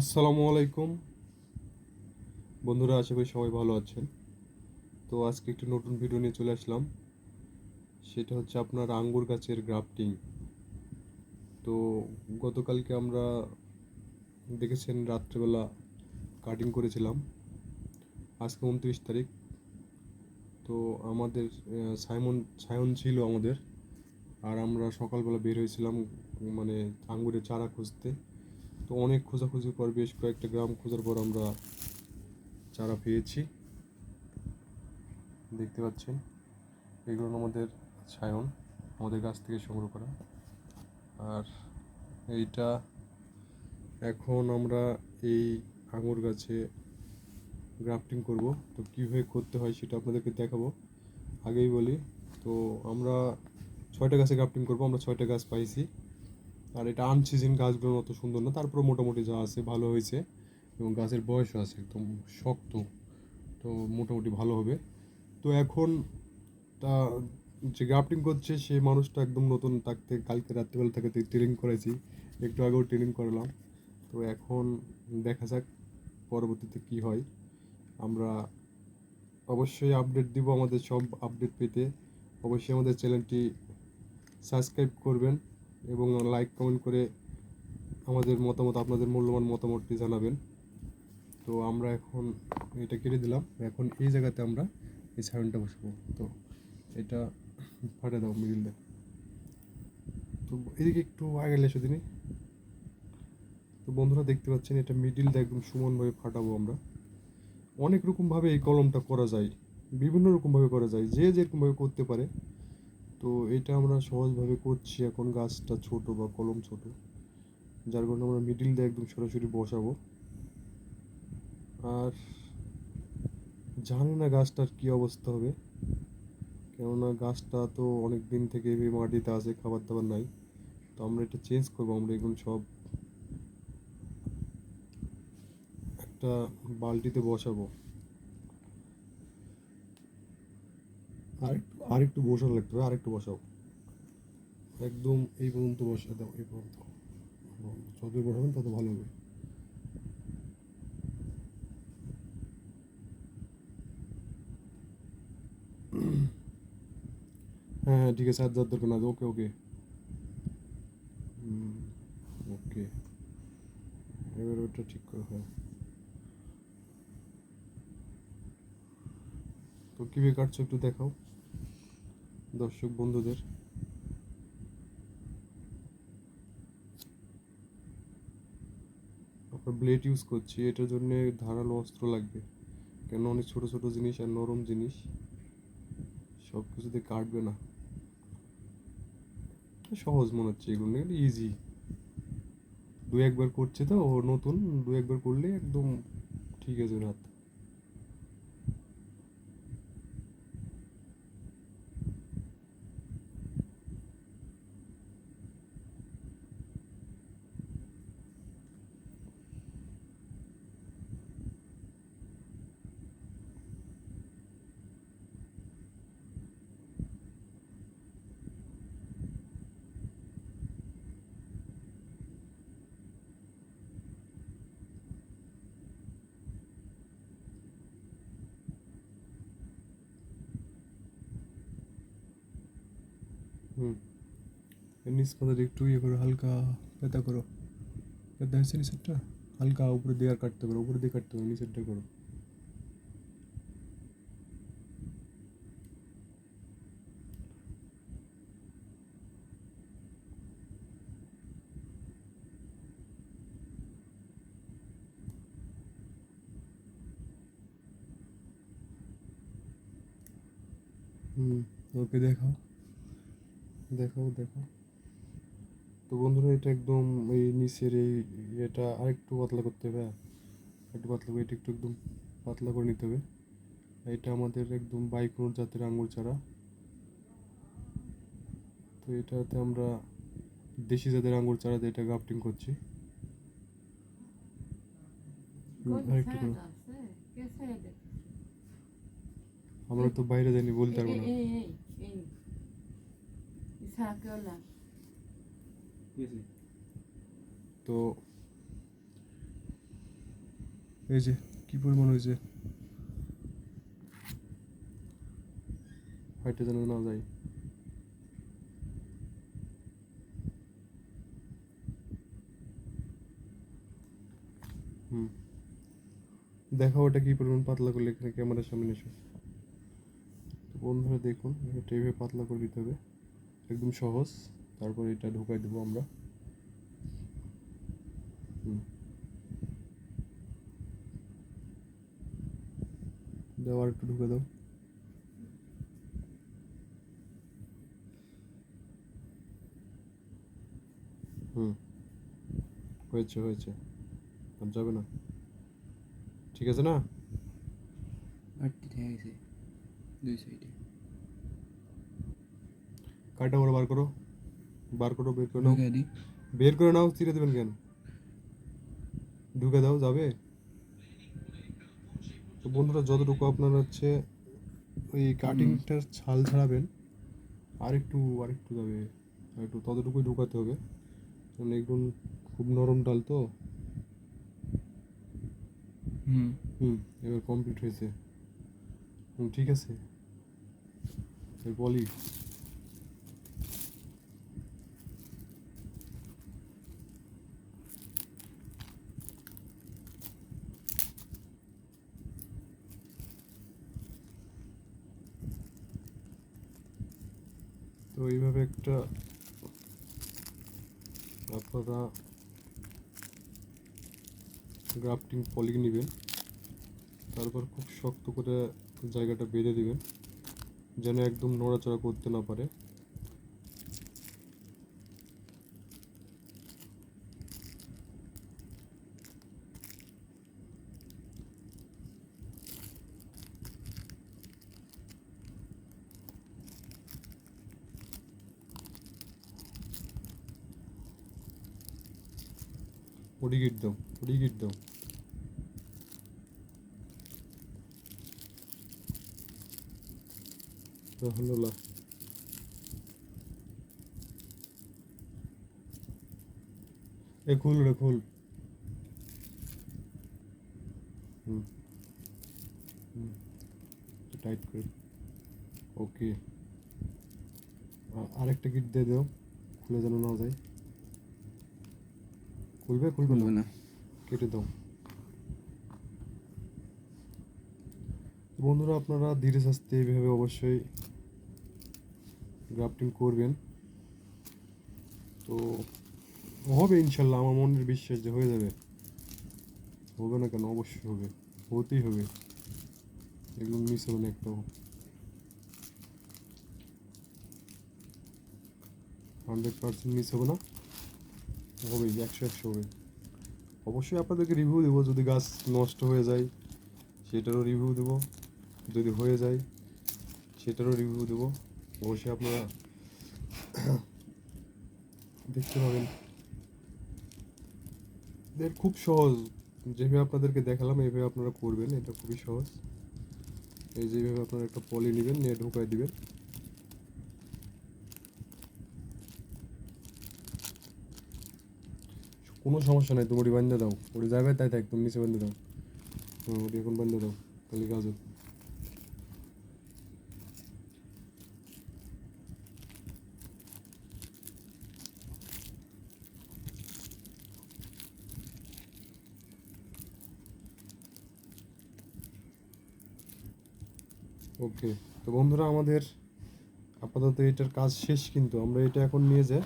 আসসালামু আলাইকুম। বন্ধুরা, আশা করি সবাই ভালো আছেন। তো আজকে একটি নতুন ভিডিও নিয়ে চলে আসলাম। সেটা হচ্ছে আপনার আঙ্গুর গাছের গ্রাফটিং তো গতকালকে আমরা দেখেছেন, রাত্রেবেলা কাটিং করেছিলাম। আজকে উনত্রিশ তারিখ। তো আমাদের সাইমন, সায়ন ছিল আমাদের। আর আমরা সকালবেলা বের হয়েছিলাম মানে আঙ্গুরের চারা খুঁজতে। তো অনেক খোঁজাখুঁজির পর বেশ কয়েকটা গ্রাম খোঁজার পর আমরা চারা পেয়েছি। দেখতে পাচ্ছেন এগুলো আমাদের ছায়ন, আমাদের গাছ থেকে সংগ্রহ করা। আর এইটা এখন আমরা এই আঙুর গাছে গ্রাফটিং করব। তো কীভাবে করতে হয় সেটা আপনাদেরকে দেখাবো। আগেই বলি, তো আমরা ছয়টা গাছে গ্রাফটিং করব, আমরা ছয়টা গাছ পাইছি। আর এটা আনসিজন গাছগুলোর অত সুন্দর না তারপরে মোটামুটি যা আছে ভালো হয়েছে এবং গাছের বয়সও আছে একদম শক্ত, তো মোটামুটি ভালো হবে। তো এখন তা যে গ্রাফটিং করছে সেই মানুষটা একদম নতুন থাকতে কালকে রাত্রিবেলা থেকে ট্রেনিং করেছি একটু আগেও ট্রেনিং করলাম। তো এখন দেখা যাক পরবর্তীতে কি হয়। আমরা অবশ্যই আপডেট দিব আমাদের সব আপডেট পেতে। অবশ্যই আমাদের চ্যানেলটি সাবস্ক্রাইব করবেন। এবং লাইক কমেন্ট করে আমাদের মতামত, আপনাদের মূল্যবান মতামতটি জানাবেন। তো আমরা এখন এটা কেটে দিলাম। এখন এই জায়গাতে আমরা এই সাউন্ডটা বসাবো। তো এটা ফাটে দাও মিডিল দিয়ে। তো এদিকে একটু আগে লেসে দিনই তো বন্ধুরা দেখতে পাচ্ছেন, এটা মিডিল দিয়ে একদম সমানভাবে ফাটাবো আমরা। অনেক রকমভাবে এই কলমটা করা যায়। বিভিন্ন রকমভাবে করা যায়। যে যেরকমভাবে করতে পারে তো এটা আমরা সহজভাবে করছি এখন গাছটা ছোট বা কলম ছোট, যার কারণে আমরা মিডিল দিয়ে একদম সরাসরি বসাবো। আর জানি না গাছটার কি অবস্থা হবে, কেননা গাছটা তো অনেক দিন থেকে মাটিতে আছে খাবার দাবার নাই। তো আমরা এটা চেঞ্জ করব, আমরা এগুলো সব একটা বালতিতে বসাবো। আরেকটু আরেকটু বসানো লাগতে হবে, আরেকটু বসাও। একদম এই পর্যন্ত বসা দাও এই পর্যন্ত। যত বসাবেন তত ভালো হবে। হ্যাঁ হ্যাঁ ঠিক আছে, আর যার দরকার না ওকে ওকে। ওকে। এবার ওটা ঠিক করে হয়। তো কীভাবে কাটছো একটু দেখাও। দর্শক বন্ধুদের। আমরা ব্লেড ইউজ করছি, এটার জন্য ধারালো অস্ত্র লাগবে। কেন অনেক ছোট ছোট জিনিস আর নরম জিনিস, সব কিছুতে কাটবে না। সহজ মনে হচ্ছে এগুলো নিয়ে ইজি দু একবার করছে তো ও নতুন, দু একবার করলে একদম ঠিক আছে ওর হাত হুম এর নিচ মাথাটা একটু ইয়ে করো হালকা পেতা করো পেতা হয়েছে নিচেরটা হালকা উপরে দিয়ে আর কাটতে পারো উপরে দিয়ে কাটতে পারো নিচেরটা করো হুম ওকে দেখাও দেখাও দেখাও তো বন্ধুরা এটা একদম এই নিচের এই এটা আরেকটু পাতলা করতে হবে হ্যাঁ? একটু পাতলা করে এটা একটু একদম পাতলা করে নিতে হবে এটা আমাদের একদম বাইকুনোর জাতের আঙ্গুর চারা তো এটাতে আমরা দেশি জাতের আঙ্গুর চারাতে এটা গ্রাফটিং করছি হুম, আরেকটু করো আমরা তো বাইরে যাইনি বলতে পারব না তো এই যে, কি পরিমাণ হয়েছে হাইটে যেন না যায়। হুম। দেখো ওটা কি পরিমাণ পাতলা করলে এখানে ক্যামেরার সামনে এসো। বন্ধুরা দেখুন, এটা এইভাবে পাতলা করে দিতে হবে। একদম সহজ। তারপর এটা ঢুকাই দেবো আমরা। দেওয়ার একটু ঢুকে দাও। হুম। হয়েছে হয়েছে। আর যাবে না। ঠিক আছে না? দুই সাইডে। কাটা করে বার করো। বার করো বের করে নাও বের করে নাও চিরে দেবেন কেন? ঢুকে দাও যাবে? তো বন্ধুরা যতটুকু আপনার হচ্ছে ওই কাটিংটার ছাল ছাড়াবেন আর একটু আর একটু যাবে। আর একটু ততটুকুই ঢুকাতে হবে। কারণ একদম খুব নরম ডাল তো। হুম। হুম এবার কমপ্লিট হয়েছে। হুম ঠিক আছে। এর বলি তো এইভাবে একটা আপনারা গ্রাফটিং পলি নেবেন, তারপর খুব শক্ত করে জায়গাটা বেঁধে দিবেন, যেন একদম নড়াচড়া করতে না পারে। গিট গিট দাও আলহামদুলিল্লাহ এ খুল রে খুল হুম হুম টাইট করে ওকে আরেকটা কিট দিয়ে দাও খুলে যেন না যায় খুলবে খুলবে না? না। কেটে দাও। বন্ধুরা আপনারা ধীরে সুস্থে এইভাবে অবশ্যই গ্রাফটিং করবেন। তো হবে ইনশাল্লাহ আমার মনের বিশ্বাস যে হয়ে যাবে। হবে না কেন? অবশ্যই হবে। হতেই হবে। এগুলো মিস হবে না একটাও। হান্ড্রেড পার্সেন্ট মিস হবে না। হবে একশো একশো হবে। অবশ্যই আপনাদেরকে রিভিউ দেবো, যদি গাছ নষ্ট হয়ে যায়, সেটারও রিভিউ দেবো। যদি হয়ে যায়, সেটারও রিভিউ দেবো। অবশ্যই আপনারা দেখতে পাবেন। এর খুব সহজ। যেভাবে আপনাদেরকে দেখালাম এইভাবে আপনারা করবেন, এটা খুবই সহজ। এই যেভাবে আপনারা একটা পলি নেবেন, নিয়ে ঢুকাই দিবেন। কোনো সমস্যা নাই তুমি ওটি বান্ধে দাও। ওটি যাবে তাই থাক, তুমি নিচে বান্ধে দাও। হ্যাঁ ওটি এখন বান্ধে দাও তাহলে কাজ হবে। ওকে তো বন্ধুরা আমাদের আপাতত এটার কাজ শেষ কিন্তু আমরা এটা এখন নিয়ে যাই।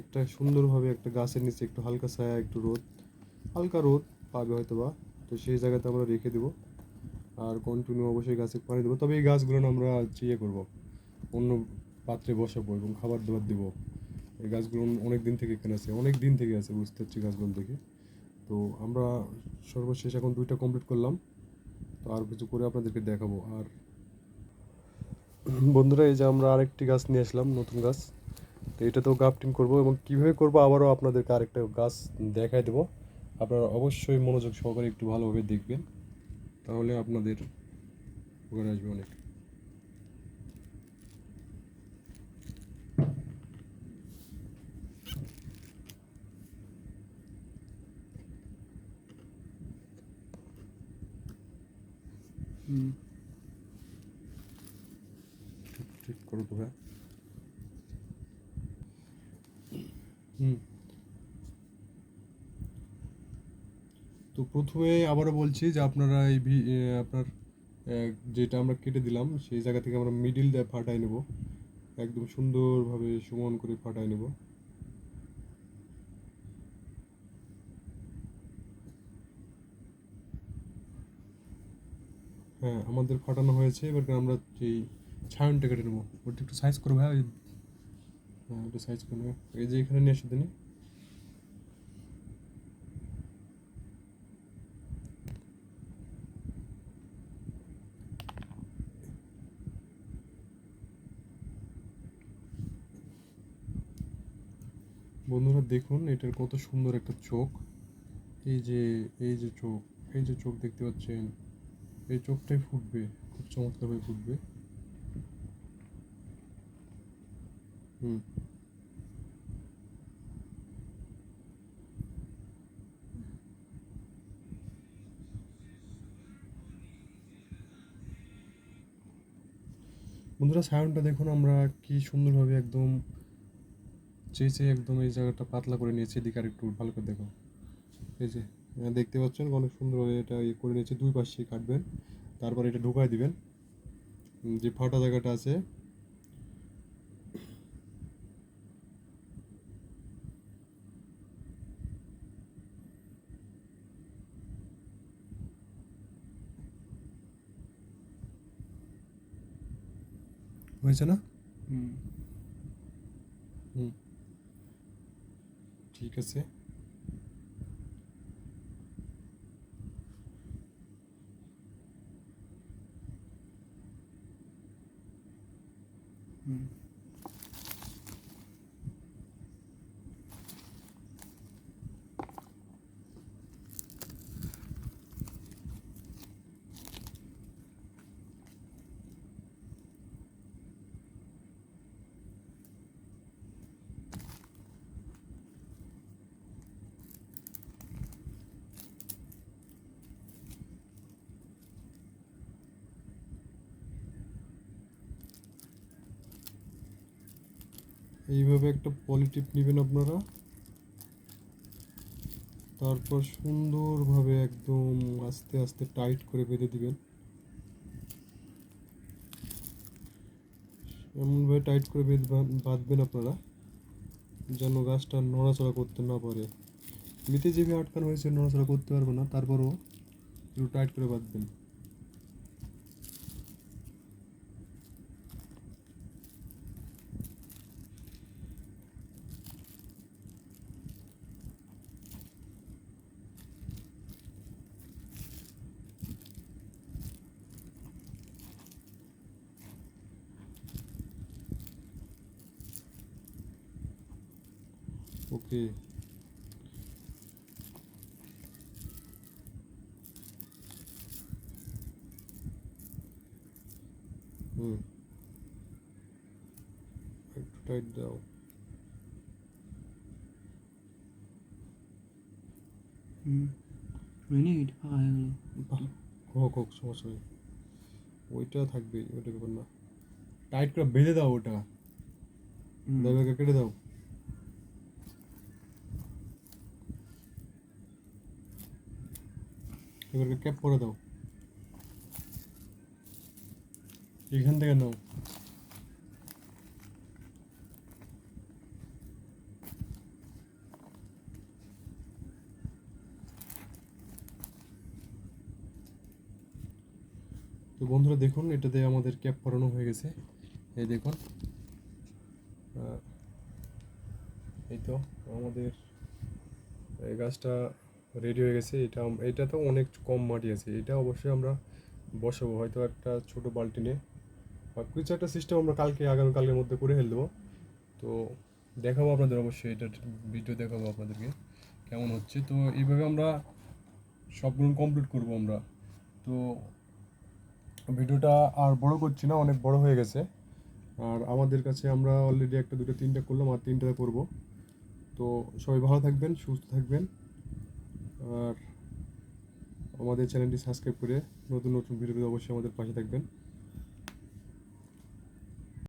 একটা সুন্দরভাবে একটা গাছের নিচে একটু হালকা ছায়া, একটু রোদ, হালকা রোদ পাবে হয়তো বা তো সেই জায়গাতে আমরা রেখে দেবো আর কন্টিনিউ অবশ্যই গাছে পানি দেবো। তবে এই গাছগুলো আমরা ইয়ে করব, অন্য পাত্রে বসাবো এবং খাবার দাবার দেবো। এই গাছগুলো অনেক দিন থেকে এখানে আছে, অনেক দিন থেকে আছে, বুঝতে পারছি গাছগুলো থেকে তো আমরা সর্বশেষ এখন দুইটা কমপ্লিট করলাম। তো আর কিছু করে আপনাদেরকে দেখাবো। আর বন্ধুরা, এই যে আমরা আরেকটি গাছ নিয়ে আসলাম, নতুন গাছ। তো এটাতেও গ্রাফটিং করব এবং কীভাবে করব আবারও আপনাদেরকে আরেকটা গাছ দেখাই দেবো। আপনারা অবশ্যই মনোযোগ সহকারে একটু ভালোভাবে দেখবেন। তাহলে আপনাদের উপকার আসবে অনেক। ঠিক করো তো ভাই হুম তো প্রথমে আবারও বলছি যে আপনারা এই আপনার যেটা আমরা কেটে দিলাম, সেই জায়গা থেকে আমরা মিডিল দিয়ে ফাটাই নেব। একদম সুন্দরভাবে সমান করে ফাটাই নেব। হ্যাঁ আমাদের ফাটানো হয়েছে, এবার আমরা এই ছায়নটা কেটে নেব। ওটা একটু সাইজ করব হ্যাঁ ওটা সাইজ করে নেব এই যে এখানে নিয়ে দিন। বন্ধুরা দেখুন, এটার কত সুন্দর একটা চোখ। এই যে এই যে চোখ, এই যে চোখ দেখতে পাচ্ছেন, এই চোখটাই ফুটবে, খুব চমৎকারভাবে ফুটবে। হুম। বন্ধুরা, সায়নটা দেখুন, আমরা কি সুন্দরভাবে একদম চেয়েছে একদম এই জায়গাটা পাতলা করে নিয়েছি। এদিকে আর একটু ভালো করে দেখো। এই যে দেখতে পাচ্ছেন অনেক সুন্দরভাবে এটা ইয়ে করে নিয়েছে। দুই পাশে কাটবেন, তারপর এটা ঢুকাই দিবেন। যে ফাটা জায়গাটা আছে হয়েছে না? ঠিক আছে। এইভাবে একটা পলিটিপ নেবেন আপনারা। তারপর সুন্দরভাবে একদম আস্তে আস্তে টাইট করে বেঁধে দিবেন। এমনভাবে টাইট করে বেঁধে, বাঁধ- বাঁধবেন আপনারা, যেন গাছটা নড়াচড়া করতে না পারে। এমনিতে যেভাবে আটকানো হয়েছে, নড়াচড়া করতে পারবে না, তারপরও একটু টাইট করে বাঁধবেন। হুম একটু টাইট দাও হুম হয়নি এটা ফাঁকা হয়ে গেল বাহ হোক হোক সমস্যা নেই ওইটা থাকবে ওইটা ব্যাপার না টাইট করে বেঁধে দাও ওটা হুম দাবিকে কেটে দাও এবারকে ক্যাপ করে দাও। এখান থেকে নাও। তো বন্ধুরা দেখুন, এটাতে আমাদের ক্যাপ পরানো হয়ে গেছে। এই দেখুন। এই তো আমাদের এই গাছটা রেডি হয়ে গেছে, এটা এটা তো অনেক কম মাটি আছে, এটা অবশ্যই আমরা বসাবো, হয়তো একটা ছোট বালতি নিয়ে। কিছু একটা সিস্টেম আমরা কালকে, আগামীকালের মধ্যে করে ফেলে দেবো তো দেখাবো আপনাদের অবশ্যই, এটা ভিডিও দেখাবো আপনাদেরকে, কেমন হচ্ছে। তো এইভাবে আমরা সবগুলো কমপ্লিট করব আমরা। তো ভিডিওটা আর বড় করছি না, অনেক বড় হয়ে গেছে। আর আমাদের কাছে আমরা অলরেডি একটা, দুটো, তিনটা করলাম, আর তিনটা করব। তো সবাই ভালো থাকবেন, সুস্থ থাকবেন। আর আমাদের চ্যানেলটি সাবস্ক্রাইব করে নতুন নতুন ভিডিও অবশ্যই আমাদের পাশে থাকবেন।